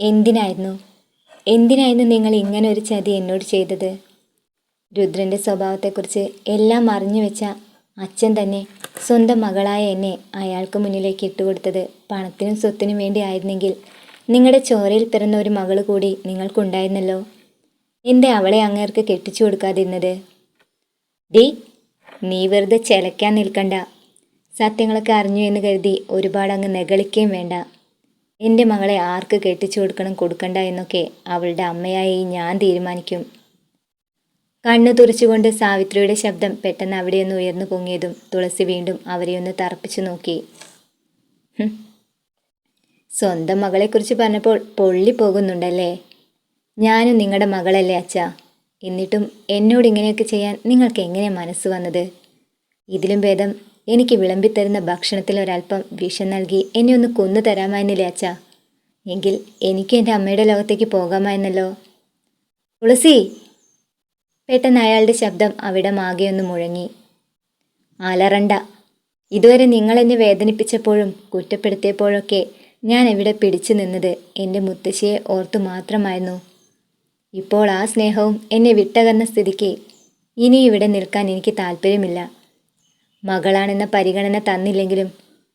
എന്തിനായിരുന്നു? എന്തിനായിരുന്നു നിങ്ങൾ ഇങ്ങനെ ഒരു ചതി എന്നോട് ചെയ്തത്? രുദ്രന്റെ സ്വഭാവത്തെക്കുറിച്ച് എല്ലാം അറിഞ്ഞു വെച്ച അച്ഛൻ തന്നെ സ്വന്തം മകളായ എന്നെ അയാൾക്ക് മുന്നിലേക്ക് ഇട്ടുകൊടുത്തത് പണത്തിനും സ്വത്തിനും വേണ്ടി ആയിരുന്നെങ്കിൽ നിങ്ങളുടെ ചോരയിൽ പിറന്ന ഒരു മകൾ കൂടി നിങ്ങൾക്കുണ്ടായിരുന്നല്ലോ. എന്തേ അവളെ അങ്ങേർക്ക് കെട്ടിച്ചു കൊടുക്കാതിരുന്നത്? ഡി നീ വെറുതെ ചെലക്കാൻ നിൽക്കണ്ട. സത്യങ്ങളൊക്കെ അറിഞ്ഞു എന്ന് കരുതി ഒരുപാട് അങ്ങ് നെകളിക്കുകയും വേണ്ട. എന്റെ മകളെ ആർക്ക് കെട്ടിച്ചു കൊടുക്കണം കൊടുക്കണ്ട എന്നൊക്കെ അവളുടെ അമ്മയായി ഞാൻ തീരുമാനിക്കും. കണ്ണു തുറച്ചുകൊണ്ട് സാവിത്രിയുടെ ശബ്ദം പെട്ടെന്ന് അവിടെയൊന്ന് ഉയർന്നു പൊങ്ങിയതും തുളസി വീണ്ടും അവരെയൊന്ന് തറപ്പിച്ചു നോക്കി. സ്വന്തം മകളെക്കുറിച്ച് പറഞ്ഞപ്പോൾ പൊള്ളി പോകുന്നുണ്ടല്ലേ? ഞാനും നിങ്ങളുടെ മകളല്ലേ അച്ഛ. എന്നിട്ടും എന്നോട് ഇങ്ങനെയൊക്കെ ചെയ്യാൻ നിങ്ങൾക്ക് എങ്ങനെ മനസ്സ് വന്നത്? ഇതിലും ഭേദം എനിക്ക് വിളമ്പിത്തരുന്ന ഭക്ഷണത്തിൽ ഒരല്പം വിഷം നൽകി എന്നെ ഒന്ന് കൊന്നു തരാമായിരുന്നില്ലേ അച്ഛ? എങ്കിൽ എനിക്ക് എന്റെ അമ്മയുടെ ലോകത്തേക്ക് പോകാമായിരുന്നല്ലോ തുളസി! പെട്ടെന്ന് അയാളുടെ ശബ്ദം അവിടെ മാകെയൊന്ന് മുഴങ്ങി. അലറണ്ട ഇതുവരെ നിങ്ങൾ എന്നെ വേദനിപ്പിച്ചപ്പോഴും കുറ്റപ്പെടുത്തിയപ്പോഴൊക്കെ ഞാൻ എവിടെ പിടിച്ചു നിന്നത് എന്റെ മുത്തശ്ശിയെ ഓർത്തു മാത്രമായിരുന്നു. ഇപ്പോൾ ആ സ്നേഹവും എന്നെ വിട്ടകന്ന സ്ഥിതിക്ക് ഇനി ഇവിടെ നിൽക്കാൻ എനിക്ക് താല്പര്യമില്ല മകളാണെന്ന പരിഗണന തന്നില്ലെങ്കിലും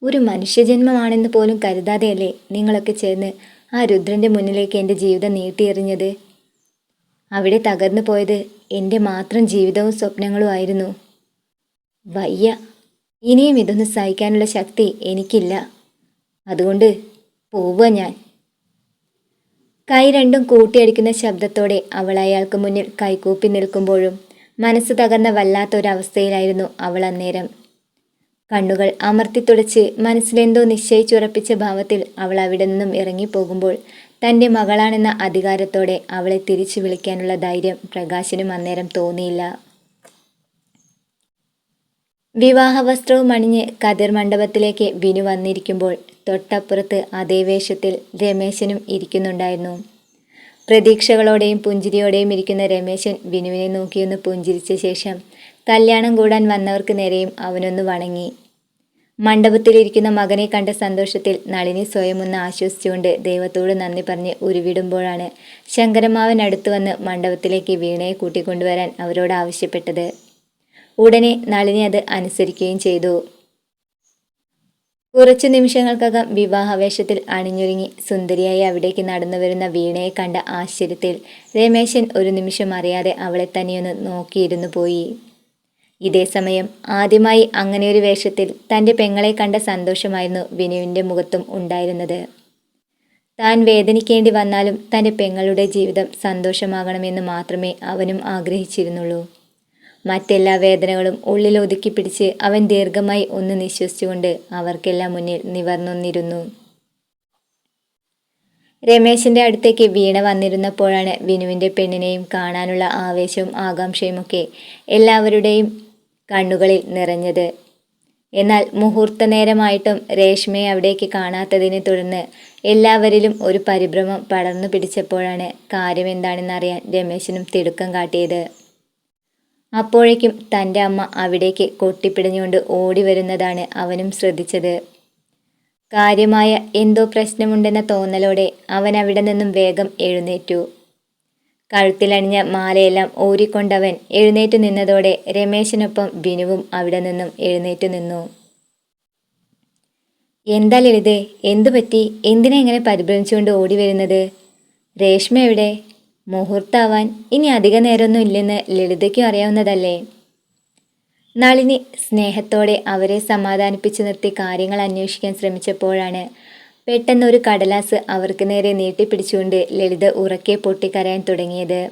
ഒരു മനുഷ്യജന്മമാണെന്ന് പോലും കരുതാതെയല്ലേ നിങ്ങളൊക്കെ ചേർന്ന് ആ രുദ്രന്റെ മുന്നിലേക്ക് എന്റെ ജീവിതം നീട്ടിയെറിഞ്ഞത്? അവിടെ തകർന്നു പോയത് എന്റെ മാത്രം ജീവിതവും സ്വപ്നങ്ങളും ആയിരുന്നു. വയ്യ. ഇനിയും ഇതൊന്നും സഹിക്കാനുള്ള ശക്തി എനിക്കില്ല. അതുകൊണ്ട് പോവുക ഞാൻ. കൈ രണ്ടും കൂട്ടിയടിക്കുന്ന ശബ്ദത്തോടെ അവൾ അയാൾക്ക് മുന്നിൽ കൈകൂപ്പി നിൽക്കുമ്പോഴും മനസ്സ് തകർന്ന വല്ലാത്തൊരവസ്ഥയിലായിരുന്നു അവൾ അന്നേരം. കണ്ണുകൾ അമർത്തി തുടച്ച് മനസ്സിലെന്തോ നിശ്ചയിച്ചുറപ്പിച്ച ഭാവത്തിൽ അവൾ അവിടെ നിന്നും ഇറങ്ങിപ്പോകുമ്പോൾ തന്റെ മകളാണെന്ന അധികാരത്തോടെ അവളെ തിരിച്ചു വിളിക്കാനുള്ള ധൈര്യം പ്രകാശിനും അന്നേരം തോന്നിയില്ല. വിവാഹ വസ്ത്രവും അണിഞ്ഞ് കതിർ മണ്ഡപത്തിലേക്ക് വിനു വന്നിരിക്കുമ്പോൾ തൊട്ടപ്പുറത്ത് അതേ വേഷത്തിൽ രമേശനും ഇരിക്കുന്നുണ്ടായിരുന്നു. പ്രതീക്ഷകളോടെയും പുഞ്ചിരിയോടെയും ഇരിക്കുന്ന രമേശൻ വിനുവിനെ നോക്കിയൊന്ന് പുഞ്ചിരിച്ച ശേഷം കല്യാണം കൂടാൻ വന്നവർക്ക് നേരെയും അവനൊന്ന് വണങ്ങി. മണ്ഡപത്തിലിരിക്കുന്ന മകനെ കണ്ട സന്തോഷത്തിൽ നളിനി സ്വയം ഒന്ന് ആശ്വസിച്ചുകൊണ്ട് ദൈവത്തോട് നന്ദി പറഞ്ഞ് ഉരുവിടുമ്പോഴാണ് ശങ്കരമാവൻ അടുത്തു വന്ന് മണ്ഡപത്തിലേക്ക് വീണയെ കൂട്ടിക്കൊണ്ടുവരാൻ അവരോട് ആവശ്യപ്പെട്ടത്. ഉടനെ നളിനി അത് അനുസരിക്കുകയും ചെയ്തു. കുറച്ചു നിമിഷങ്ങൾക്കകം വിവാഹവേഷത്തിൽ അണിഞ്ഞൊരുങ്ങി സുന്ദരിയായി അവിടേക്ക് നടന്നു വരുന്ന വീണയെ കണ്ട ആശ്ചര്യത്തിൽ രമേശൻ ഒരു നിമിഷം അറിയാതെ അവളെ തന്നെയൊന്ന് നോക്കിയിരുന്നു പോയി. ഇതേ സമയം ആദ്യമായി അങ്ങനെയൊരു വേഷത്തിൽ തന്റെ പെങ്ങളെ കണ്ട സന്തോഷമായിരുന്നു വിനുവിന്റെ മുഖത്തും ഉണ്ടായിരുന്നത്. താൻ വേദനിക്കേണ്ടി വന്നാലും തന്റെ പെങ്ങളുടെ ജീവിതം സന്തോഷമാകണമെന്ന് മാത്രമേ അവനും ആഗ്രഹിച്ചിരുന്നുള്ളൂ. മറ്റെല്ലാ വേദനകളും ഉള്ളിൽ ഒതുക്കി പിടിച്ച് അവൻ ദീർഘമായി ഒന്ന് നിശ്വസിച്ചുകൊണ്ട് അവർക്കെല്ലാം മുന്നിൽ നിവർന്നൊന്നിരുന്നു. രമേശിന്റെ അടുത്തേക്ക് വീണ വന്നിരുന്നപ്പോഴാണ് വിനുവിന്റെ പെണ്ണിനെയും കാണാനുള്ള ആവേശവും ആകാംക്ഷയുമൊക്കെ എല്ലാവരുടെയും കണ്ണുകളിൽ നിറഞ്ഞത്. എന്നാൽ മുഹൂർത്ത നേരമായിട്ടും രേഷ്മയെ അവിടേക്ക് കാണാത്തതിനെ തുടർന്ന് എല്ലാവരിലും ഒരു പരിഭ്രമം പടർന്നു പിടിച്ചപ്പോഴാണ് കാര്യം എന്താണെന്നറിയാൻ രമേശനും തിടുക്കം കാട്ടിയത്. അപ്പോഴേക്കും തന്റെ അമ്മ അവിടേക്ക് കൊട്ടിപ്പിടഞ്ഞുകൊണ്ട് ഓടി വരുന്നതാണ് അവനും ശ്രദ്ധിച്ചത്. കാര്യമായ എന്തോ പ്രശ്നമുണ്ടെന്ന തോന്നലോടെ അവൻ അവിടെ നിന്നും വേഗം എഴുന്നേറ്റു. കഴുത്തിലണിഞ്ഞ മാലയെല്ലാം ഊരിക്കൊണ്ടവൻ എഴുന്നേറ്റ് നിന്നതോടെ രമേശിനൊപ്പം ബിനുവും അവിടെ നിന്നും എഴുന്നേറ്റ് നിന്നു. എന്താ ലളിതേ എന്തു പറ്റി? എന്തിനാ ഇങ്ങനെ പരിഭ്രമിച്ചുകൊണ്ട് ഓടി വരുന്നത്? രേഷ്മ എവിടെ? മുഹൂർത്താവാൻ ഇനി അധിക നേരമൊന്നും ഇല്ലെന്ന് ലളിതയ്ക്കും അറിയാവുന്നതല്ലേ? നളിനി സ്നേഹത്തോടെ അവരെ സമാധാനിപ്പിച്ചു നിർത്തി കാര്യങ്ങൾ അന്വേഷിക്കാൻ ശ്രമിച്ചപ്പോഴാണ് പെട്ടെന്ന് ഒരു കടലാസ് അവർക്ക് നേരെ നീട്ടിപ്പിടിച്ചുകൊണ്ട് ലളിത ഉറക്കെ പൊട്ടിക്കരയാൻ തുടങ്ങിയത്.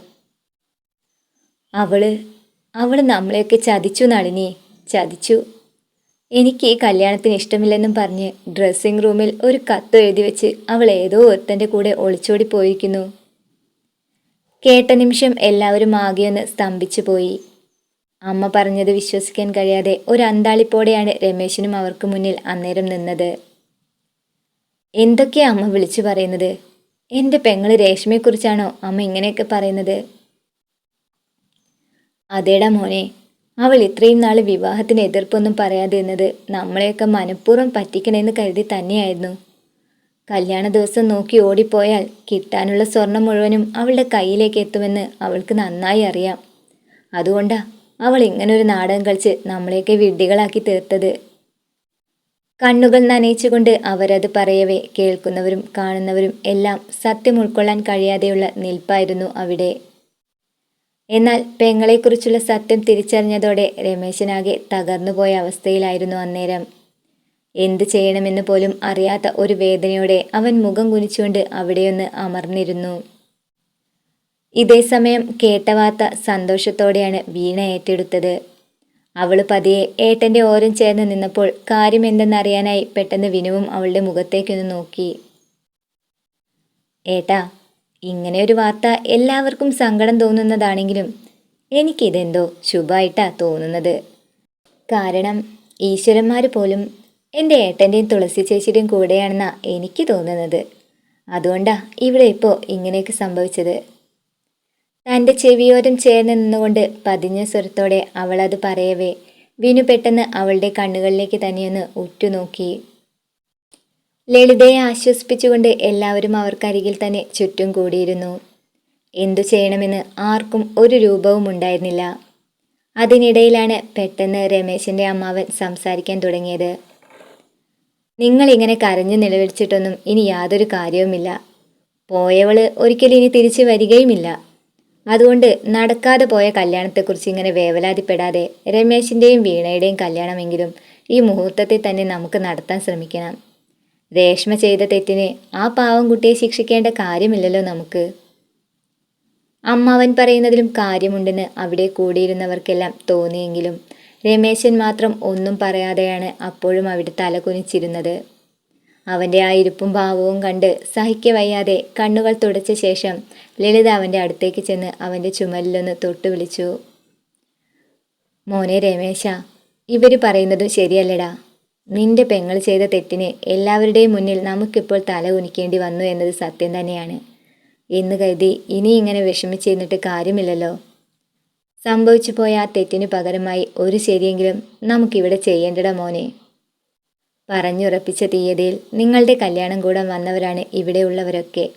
അവൾ അവൾ നമ്മളെയൊക്കെ ചതിച്ചു നളിനി ചതിച്ചു. എനിക്ക് ഈ കല്യാണത്തിന് ഇഷ്ടമില്ലെന്നും പറഞ്ഞ് ഡ്രസ്സിംഗ് റൂമിൽ ഒരു കത്ത് എഴുതി വെച്ച് അവൾ ഏതോ ഒരുത്തന്റെ കൂടെ ഒളിച്ചോടി പോയിരിക്കുന്നു. കേട്ട നിമിഷം എല്ലാവരും ആകെയൊന്ന് സ്തംഭിച്ചു പോയി. അമ്മ പറഞ്ഞത് വിശ്വസിക്കാൻ കഴിയാതെ ഒരു അന്താളിപ്പോടെയാണ് രമേശിനും അവർക്ക് മുന്നിൽ അന്നേരം നിന്നത്. എന്തൊക്കെയാ അമ്മ വിളിച്ചു പറയുന്നത്? എന്റെ പെങ്ങൾ രേഷ്മയെക്കുറിച്ചാണോ അമ്മ ഇങ്ങനെയൊക്കെ പറയുന്നത്? അതേടാ മോനെ അവൾ ഇത്രയും നാൾ വിവാഹത്തിന് എതിർപ്പൊന്നും പറയാതെ നിന്നത് നമ്മളെയൊക്കെ മനഃപൂർവം പറ്റിക്കണമെന്ന് കരുതി തന്നെയായിരുന്നു. കല്യാണ ദിവസം നോക്കി ഓടിപ്പോയാൽ കിട്ടാനുള്ള സ്വർണം മുഴുവനും അവളുടെ കയ്യിലേക്ക് എത്തുമെന്ന് അവൾക്ക് നന്നായി അറിയാം. അതുകൊണ്ടാ അവൾ ഇങ്ങനൊരു നാടകം കളിച്ച് നമ്മളെയൊക്കെ വിഡ്ഢികളാക്കി തീർത്തത്. കണ്ണുകൾ നനയിച്ചുകൊണ്ട് അവരത് പറയവേ കേൾക്കുന്നവരും കാണുന്നവരും എല്ലാം സത്യം ഉൾക്കൊള്ളാൻ കഴിയാതെയുള്ള നിൽപ്പായിരുന്നു അവിടെ. എന്നാൽ പെങ്ങളെക്കുറിച്ചുള്ള സത്യം തിരിച്ചറിഞ്ഞതോടെ രമേശനാകെ തകർന്നുപോയ അവസ്ഥയിലായിരുന്നു അന്നേരം. എന്ത് ചെയ്യണമെന്ന് പോലും അറിയാത്ത ഒരു വേദനയോടെ അവൻ മുഖം കുനിച്ചുകൊണ്ട് അവിടെയൊന്ന് അമർന്നിരുന്നു. ഇതേസമയം കേട്ട വാർത്ത സന്തോഷത്തോടെയാണ് വീണ ഏറ്റെടുത്തത്. അവൾ പതിയെ ഏട്ടന്റെ ഓരം ചേർന്ന് നിന്നപ്പോൾ കാര്യം എന്തെന്നറിയാനായി പെട്ടെന്ന് വിനുവും അവളുടെ മുഖത്തേക്കൊന്ന് നോക്കി. ഏട്ടാ ഇങ്ങനെ ഒരു വാർത്ത എല്ലാവർക്കും സങ്കടം തോന്നുന്നതാണെങ്കിലും എനിക്കിതെന്തോ ശുഭമായിട്ടാ തോന്നുന്നത്. കാരണം ഈശ്വരന്മാർ പോലും എന്റെ ഏട്ടന്റെയും തുളസി ചേച്ചിയുടെയും കൂടെയാണെന്നാണ് എനിക്ക് തോന്നുന്നത്. അതുകൊണ്ടാണ് ഇവിടെ ഇപ്പോൾ ഇങ്ങനെയൊക്കെ സംഭവിച്ചത്. തന്റെ ചെവിയോരം ചേർന്ന് നിന്നുകൊണ്ട് പതിഞ്ഞ സ്വരത്തോടെ അവൾ അത് പറയവേ. വിനു പെട്ടെന്ന് അവളുടെ കണ്ണുകളിലേക്ക് തന്നെയൊന്ന് ഉറ്റുനോക്കി. ലളിതയെ ആശ്വസിപ്പിച്ചുകൊണ്ട് എല്ലാവരും അവർക്കരികിൽ തന്നെ ചുറ്റും കൂടിയിരുന്നു. എന്തു ചെയ്യണമെന്ന് ആർക്കും ഒരു രൂപവും ഉണ്ടായിരുന്നില്ല. അതിനിടയിലാണ് പെട്ടെന്ന് രമേശിന്റെ അമ്മാവൻ സംസാരിക്കാൻ തുടങ്ങിയത്. നിങ്ങളിങ്ങനെ കരഞ്ഞു നിലവിളിച്ചിട്ടൊന്നും ഇനി യാതൊരു കാര്യവുമില്ല. പോയവൾ ഒരിക്കലും ഇനി തിരിച്ചു വരികയുമില്ല. അതുകൊണ്ട് നടക്കാതെ പോയ കല്യാണത്തെക്കുറിച്ച് ഇങ്ങനെ വേവലാതിപ്പെടാതെ രമേശിന്റെയും വീണയുടെയും കല്യാണമെങ്കിലും ഈ മുഹൂർത്തത്തിൽ തന്നെ നമുക്ക് നടത്താൻ ശ്രമിക്കണം. രേഷ്മ ചെയ്ത തെറ്റിന് ആ പാവം കുട്ടിയെ ശിക്ഷിക്കേണ്ട കാര്യമില്ലല്ലോ നമുക്ക്. അമ്മാവൻ പറയുന്നതിലും കാര്യമുണ്ടെന്ന് അവിടെ കൂടിയിരുന്നവർക്കെല്ലാം തോന്നിയെങ്കിലും രമേശൻ മാത്രം ഒന്നും പറയാതെയാണ് അപ്പോഴും അവിടെ തലകുനിച്ചിരുന്നത്. അവന്റെ ആ ഇരിപ്പും ഭാവവും കണ്ട് സഹിക്ക വയ്യാതെ കണ്ണുകൾ തുടച്ച ശേഷം ലളിത അവന്റെ അടുത്തേക്ക് ചെന്ന് അവന്റെ ചുമലിലൊന്ന് തൊട്ടു വിളിച്ചു. മോനെ രമേശ ഇവർ പറയുന്നത് ശരിയല്ലടാ. നിന്റെ പെങ്ങൾ ചെയ്ത തെറ്റിന് എല്ലാവരുടെയും മുന്നിൽ നമുക്കിപ്പോൾ തല കുനിക്കേണ്ടി വന്നു എന്നത് സത്യം തന്നെയാണ്. എന്ന് കരുതി ഇനി ഇങ്ങനെ വിഷമിച്ചിരുന്നിട്ട് കാര്യമില്ലല്ലോ. സംഭവിച്ചു പോയ ആ തെറ്റിന് പകരമായി ഒരു ശരിയെങ്കിലും നമുക്കിവിടെ ചെയ്യേണ്ടട മോനെ. പറഞ്ഞുറപ്പിച്ച തീയതിയിൽ നിങ്ങളുടെ കല്യാണം കൂടാൻ വന്നവരാണ് ഇവിടെയുള്ളവരൊക്കെ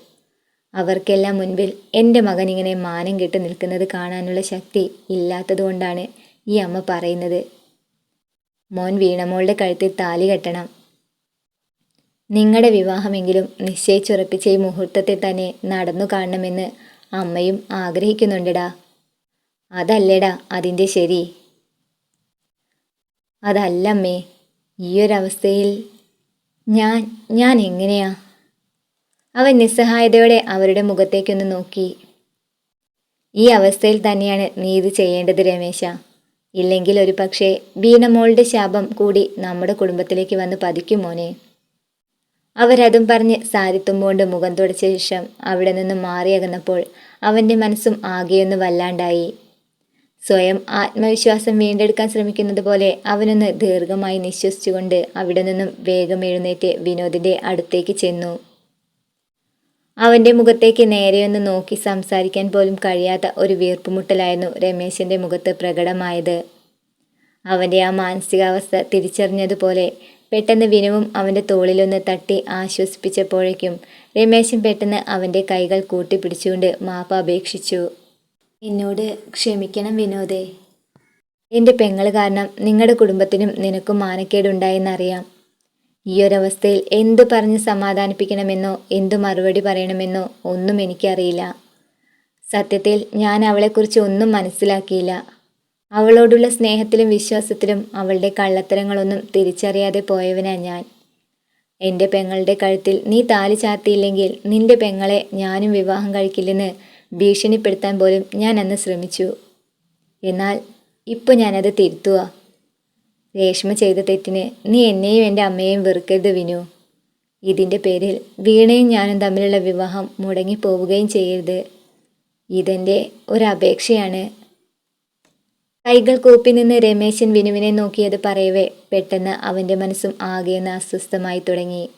അവർക്കെല്ലാം മുൻപിൽ എന്റെ മകൻ ഇങ്ങനെ മാനം കെട്ട് നിൽക്കുന്നത് കാണാനുള്ള ശക്തി ഇല്ലാത്തതുകൊണ്ടാണ് ഈ അമ്മ പറയുന്നത്. മോൻ വീണമോളുടെ കഴുത്തിൽ താലി കെട്ടണം. നിങ്ങളുടെ വിവാഹമെങ്കിലും നിശ്ചയിച്ചുറപ്പിച്ച ഈ മുഹൂർത്തത്തിൽ തന്നെ നടന്നു കാണണമെന്ന് അമ്മയും ആഗ്രഹിക്കുന്നുണ്ടടാ. അതല്ലേടാ അതിന്റെ ശരി. അതല്ലമ്മേ ഈയൊരവസ്ഥയിൽ ഞാൻ ഞാൻ എങ്ങനെയാ? അവൻ നിസ്സഹായതയോടെ അവരുടെ മുഖത്തേക്കൊന്ന് നോക്കി. ഈ അവസ്ഥയിൽ തന്നെയാണ് നീ ഇത് ചെയ്യേണ്ടത് രമേശ. ഇല്ലെങ്കിൽ ഒരു പക്ഷേ ബീനമോളുടെ ശാപം കൂടി നമ്മുടെ കുടുംബത്തിലേക്ക് വന്ന് പതിക്കും മോനെ. അവരതും പറഞ്ഞ് സാരിത്തുമ്പോണ്ട് മുഖം തുടച്ച ശേഷം അവിടെ നിന്ന് മാറിയകന്നപ്പോൾ അവന്റെ മനസ്സും ആകെയൊന്ന് വല്ലാണ്ടായി. സ്വയം ആത്മവിശ്വാസം വീണ്ടെടുക്കാൻ ശ്രമിക്കുന്നത് പോലെ അവനൊന്ന് ദീർഘമായി നിശ്വസിച്ചുകൊണ്ട് അവിടെ നിന്നും വേഗം എഴുന്നേറ്റ് വിനോദിന്റെ അടുത്തേക്ക് ചെന്നു. അവന്റെ മുഖത്തേക്ക് നേരെയൊന്ന് നോക്കി സംസാരിക്കാൻ പോലും കഴിയാത്ത ഒരു വീർപ്പുമുട്ടലായിരുന്നു രമേശന്റെ മുഖത്ത് പ്രകടമായത്. അവന്റെ ആ മാനസികാവസ്ഥ തിരിച്ചറിഞ്ഞതുപോലെ പെട്ടെന്ന് വിനവും അവന്റെ തോളിലൊന്ന് തട്ടി ആശ്വസിപ്പിച്ചപ്പോഴേക്കും രമേശൻ പെട്ടെന്ന് അവന്റെ കൈകൾ കൂട്ടിപ്പിടിച്ചുകൊണ്ട് മാപ്പ് അപേക്ഷിച്ചു. എന്നോട് ക്ഷമിക്കണം വിനോദേ. എന്റെ പെങ്ങൾ കാരണം നിങ്ങളുടെ കുടുംബത്തിനും നിനക്കും മാനക്കേടുണ്ടായെന്നറിയാം. ഈ ഒരവസ്ഥയിൽ എന്തു പറഞ്ഞ് സമാധാനിപ്പിക്കണമെന്നോ എന്തു മറുപടി പറയണമെന്നോ ഒന്നും എനിക്കറിയില്ല. സത്യത്തിൽ ഞാൻ അവളെക്കുറിച്ച് ഒന്നും മനസ്സിലാക്കിയില്ല. അവളോടുള്ള സ്നേഹത്തിലും വിശ്വാസത്തിലും അവളുടെ കള്ളത്തരങ്ങളൊന്നും തിരിച്ചറിയാതെ പോയവനാ ഞാൻ. എന്റെ പെങ്ങളുടെ കഴുത്തിൽ നീ താലി ചാർത്തിയില്ലെങ്കിൽ നിന്റെ പെങ്ങളെ ഞാനും വിവാഹം കഴിക്കില്ലെന്ന് ഭീഷണിപ്പെടുത്താൻ പോലും ഞാൻ അന്ന് ശ്രമിച്ചു. എന്നാൽ ഇപ്പോൾ ഞാനത് തിരുത്തുക. രേഷ്മ ചെയ്ത തെറ്റിന് നീ എന്നെയും എന്റെ അമ്മയെയും വെറുക്കരുത് വിനു. ഇതിന്റെ പേരിൽ വീണയും ഞാനും തമ്മിലുള്ള വിവാഹം മുടങ്ങിപ്പോവുകയും ചെയ്യരുത്. ഇതെന്റെ ഒരപേക്ഷയാണ്. കൈകൾ കൂപ്പി നിന്ന് രമേശൻ വിനുവിനെ നോക്കിയത് പറയവേ പെട്ടെന്ന് അവന്റെ മനസ്സും ആകെയൊന്ന് അസ്വസ്ഥമായി തുടങ്ങി.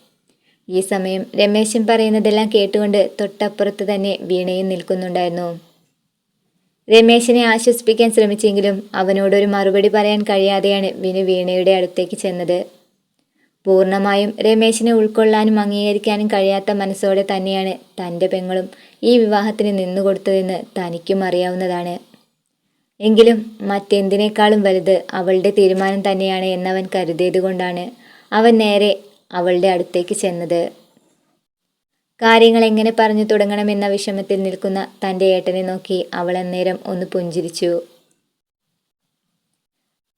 ഈ സമയം രമേശൻ പറയുന്നതെല്ലാം കേട്ടുകൊണ്ട് തൊട്ടപ്പുറത്ത് തന്നെ വീണയും നിൽക്കുന്നുണ്ടായിരുന്നു. രമേശിനെ ആശ്വസിപ്പിക്കാൻ ശ്രമിച്ചെങ്കിലും അവനോടൊരു മറുപടി പറയാൻ കഴിയാതെയാണ് വിനു വീണയുടെ അടുത്തേക്ക് ചെന്നത്. പൂർണമായും രമേശിനെ ഉൾക്കൊള്ളാനും അംഗീകരിക്കാനും കഴിയാത്ത മനസ്സോടെ തന്നെയാണ് തന്റെ പെങ്ങളും ഈ വിവാഹത്തിന് നിന്നുകൊടുത്തതെന്ന് തനിക്കും അറിയാവുന്നതാണ്. എങ്കിലും മറ്റെന്തിനേക്കാളും വലുത് അവളുടെ തീരുമാനം തന്നെയാണ് എന്നവൻ കരുതിയതുകൊണ്ടാണ് അവൻ നേരെ അവളുടെ അടുത്തേക്ക് ചെന്നത്. കാര്യങ്ങൾ എങ്ങനെ പറഞ്ഞു തുടങ്ങണമെന്ന വിഷമത്തിൽ നിൽക്കുന്ന തന്റെ ഏട്ടനെ നോക്കി അവൾ അന്നേരം ഒന്ന് പുഞ്ചിരിച്ചു.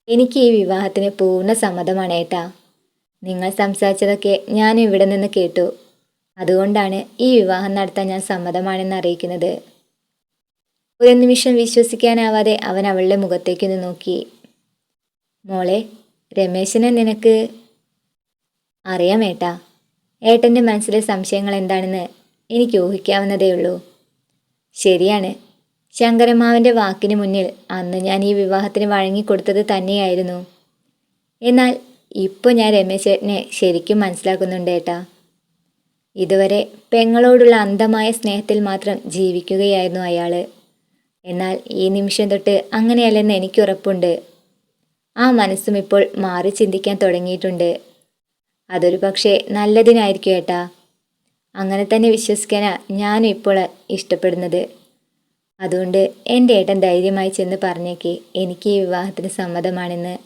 എനിക്ക് ഈ വിവാഹത്തിന് പൂർണ സമ്മതമാണ് ഏട്ടാ. നിങ്ങൾ സംസാരിച്ചതൊക്കെ ഞാൻ ഇവിടെ നിന്ന് കേട്ടു. അതുകൊണ്ടാണ് ഈ വിവാഹം നടത്താൻ ഞാൻ സമ്മതമാണെന്ന് അറിയിക്കുന്നത്. ഒരു നിമിഷം വിശ്വസിക്കാനാവാതെ അവൻ അവളുടെ മുഖത്തേക്കൊന്ന് നോക്കി. മോളെ രമേശനെ നിനക്ക് അറിയാം ഏട്ടാ. ഏട്ടന്റെ മനസ്സിലെ സംശയങ്ങൾ എന്താണെന്ന് എനിക്ക് ഊഹിക്കാവുന്നതേ ഉള്ളൂ. ശരിയാണ്. ശങ്കരമാവന്റെ വാക്കിന് മുന്നിൽ അന്ന് ഞാൻ ഈ വിവാഹത്തിന് വഴങ്ങിക്കൊടുത്തത് തന്നെയായിരുന്നു. എന്നാൽ ഇപ്പോൾ ഞാൻ രമേശനെ ശരിക്കും മനസ്സിലാക്കുന്നുണ്ട് ഏട്ടാ. ഇതുവരെ പെങ്ങളോടുള്ള അന്ധമായ സ്നേഹത്തിൽ മാത്രം ജീവിക്കുകയായിരുന്നു അയാൾ എന്നാൽ ഈ നിമിഷം തൊട്ട് അങ്ങനെയല്ലെന്ന് എനിക്കുറപ്പുണ്ട്. ആ മനസ്സും ഇപ്പോൾ മാറി ചിന്തിക്കാൻ തുടങ്ങിയിട്ടുണ്ട്. അതൊരു പക്ഷേ നല്ലതിനായിരിക്കും ഏട്ടാ. അങ്ങനെ തന്നെ വിശ്വസിക്കാനാ ഞാനും ഇപ്പോൾ ഇഷ്ടപ്പെടുന്നത്. അതുകൊണ്ട് എന്റെ ഏട്ടൻ ധൈര്യമായി ചെന്ന് പറഞ്ഞേക്ക്. എനിക്ക് ഈ വിവാഹത്തിന് സമ്മതമാണെന്ന്.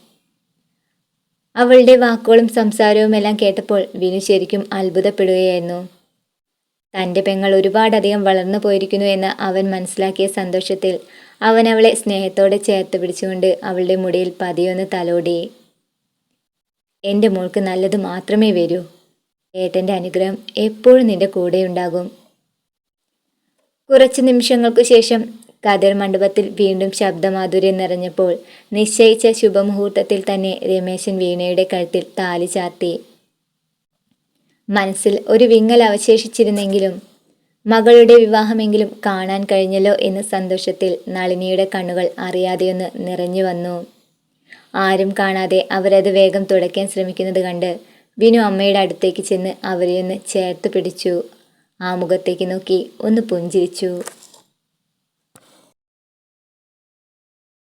അവളുടെ വാക്കുകളും സംസാരവും എല്ലാം കേട്ടപ്പോൾ വിനു ശരിക്കും അത്ഭുതപ്പെടുകയായിരുന്നു. തന്റെ പെങ്ങൾ ഒരുപാടധികം വളർന്നു പോയിരിക്കുന്നു എന്ന് അവൻ മനസ്സിലാക്കിയ സന്തോഷത്തിൽ അവൻ അവളെ സ്നേഹത്തോടെ ചേർത്ത് പിടിച്ചുകൊണ്ട് അവളുടെ മുടിയിൽ പതിയൊന്ന് തലോടി. എന്റെ മോൾക്ക് നല്ലത് മാത്രമേ വരൂ. ഏട്ടന്റെ അനുഗ്രഹം എപ്പോഴും നിന്റെ കൂടെ ഉണ്ടാകും കുറച്ച് നിമിഷങ്ങൾക്കു ശേഷം കതിർ മണ്ഡപത്തിൽ വീണ്ടും ശബ്ദമാധുര്യം നിറഞ്ഞപ്പോൾ നിശ്ചയിച്ച ശുഭമുഹൂർത്തത്തിൽ തന്നെ രമേശൻ വീണയുടെ കഴുത്തിൽ താലി ചാർത്തി. മനസ്സിൽ ഒരു വിങ്ങൽ അവശേഷിച്ചിരുന്നെങ്കിലും മകളുടെ വിവാഹമെങ്കിലും കാണാൻ കഴിഞ്ഞല്ലോ എന്ന സന്തോഷത്തിൽ നളിനിയുടെ കണ്ണുകൾ അറിയാതെയൊന്ന് നിറഞ്ഞു വന്നു. ആരും കാണാതെ അവരത് വേഗം തുടയ്ക്കാൻ ശ്രമിക്കുന്നത് കണ്ട് വിനു അമ്മയുടെ അടുത്തേക്ക് ചെന്ന് അവരെയൊന്ന് ചേർത്ത് പിടിച്ചു. ആ മുഖത്തേക്ക് നോക്കി ഒന്ന് പുഞ്ചിരിച്ചു.